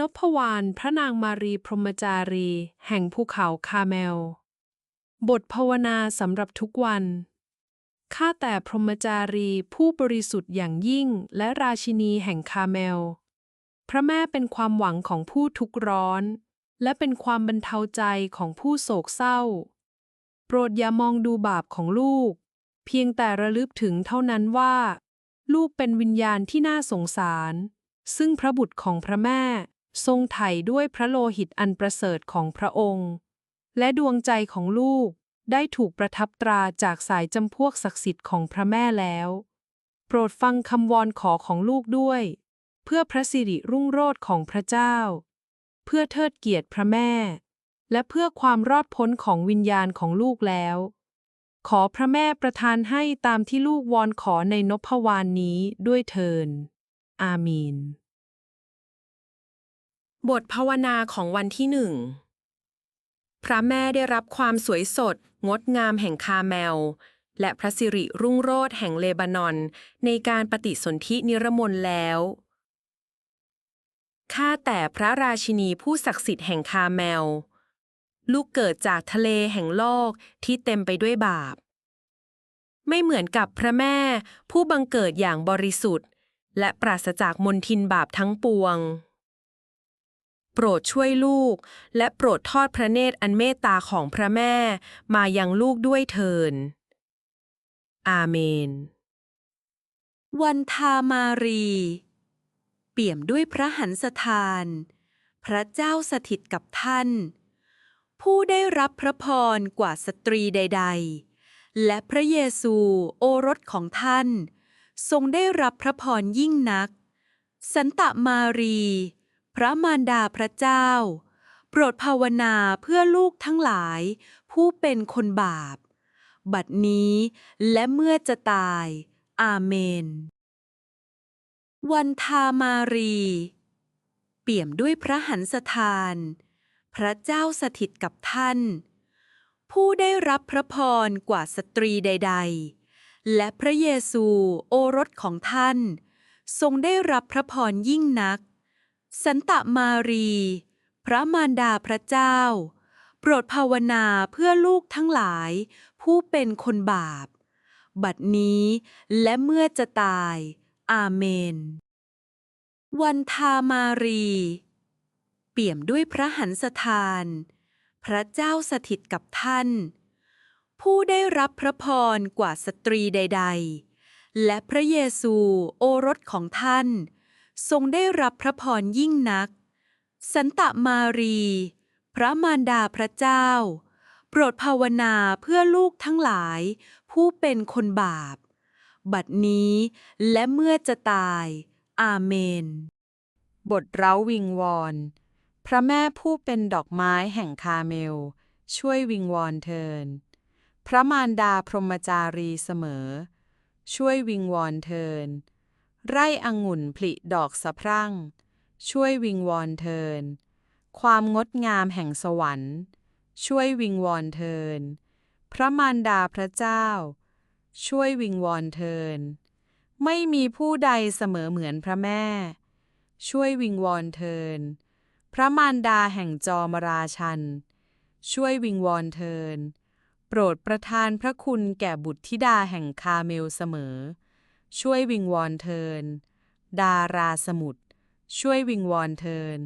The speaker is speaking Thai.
นพวานพระนางมารีพรหมจารี แห่งภูเขาคาเมล บทภาวนาสำหรับทุกวัน ข้าแต่พรหมจารีผู้บริสุทธิ์อย่างยิ่งและราชินีแห่งคาเมล พระแม่เป็นความหวังของผู้ทุกข์ร้อน และเป็นความบรรเทาใจของผู้โศกเศร้า โปรดอย่ามองดูบาปของลูก เพียงแต่ระลึกถึงเท่านั้นว่า ลูกเป็นวิญญาณที่น่าสงสารซึ่งพระบุตรของพระแม่ ทรงไถ่ด้วยพระโลหิตอันประเสริฐของพระองค์ และดวงใจของลูกได้ถูกประทับตราจากสายจำพวกศักดิ์สิทธิ์ของพระแม่แล้ว โปรดฟังคำวอนขอของลูกด้วย เพื่อพระสิริรุ่งโรจน์ของพระเจ้า เพื่อเทิดเกียรติพระแม่ และเพื่อความรอดพ้นของวิญญาณของลูกแล้ว ขอพระแม่ประทานให้ตามที่ลูกวอนขอในนพวานนี้ด้วยเทินอามีน บทภาวนาของวันที่หนึ่ง พระแม่ได้รับความสวยสด งดงามแห่งคาเมล และพระสิริรุ่งโรจน์แห่งเลบานอน ในการปฏิสนธินิรมนแล้ว ข้าแต่พระราชินีผู้ศักดิ์สิทธิ์แห่งคาเมล ลูกเกิดจากทะเลแห่งโลกที่เต็มไปด้วยบาป ไม่เหมือนกับพระแม่ผู้บังเกิดอย่างบริสุทธิ์ และปราศจากมนทินบาปทั้งปวง รดช่วยลูก และโปรดทอดพระเนตรอันเมตตาของพระแม่ มายังลูกด้วยเถิน อาเมน วันทามารี เปี่ยมด้วยพระหันสถาน พระเจ้าสถิตกับท่าน ผู้ได้รับพระพรกว่าสตรีใด ๆ และพระเยซูโอรสของท่าน ทรงได้รับพระพรยิ่งนัก สันตะมารี ระมารดาพระเจ้า โปรดภาวนาเพื่อลูกทั้งหลาย ผู้เป็นคนบาป บัดนี้และเมื่อจะตาย อาเมน วันทามารี เปี่ยมด้วยพระหันสถาน พระเจ้าสถิตกับท่าน ผู้ได้รับพระพรกว่าสตรีใด ๆ และพระเยซูโอรสของท่าน ทรงได้รับพระพรยิ่งนัก สันตะมารี พระมารดาพระเจ้า โปรดภาวนาเพื่อลูกทั้งหลาย ผู้เป็นคนบาป บัดนี้และเมื่อจะตาย อาเมน วันทามารี เปี่ยมด้วยพระหันสถาน พระเจ้าสถิตกับท่าน ผู้ได้รับพระพรกว่าสตรีใด ๆ และพระเยซูโอรสของท่าน ทรงได้รับพระพรยิ่งนัก สันตะมารี พระมารดาพระเจ้า โปรดภาวนาเพื่อลูกทั้งหลาย ผู้เป็นคนบาป บัดนี้และเมื่อจะตาย อาเมน บทเร้าวิงวอน พระแม่ผู้เป็นดอกไม้แห่งคาเมล ช่วยวิงวอนเทิน พระมารดาพรหมจารีเสมอ ช่วยวิงวอนเทิน ไร่องุ่นผลิดอกสะพรั่ง ช่วยวิงวอนเทิน ความงดงามแห่งสวรรค์ ช่วยวิงวอนเทิน พระมารดาพระเจ้า ช่วยวิงวอนเทิน ไม่มีผู้ใดเสมอเหมือนพระแม่ ช่วยวิงวอนเทิน พระมารดาแห่งจอมราชัน ช่วยวิงวอนเทิน โปรดประทานพระคุณแก่บุตรธิดาแห่งคาเมลเสมอ ช่วยวิงวอนเทิน ดาราสมุทรช่วยวิงวอนเทิน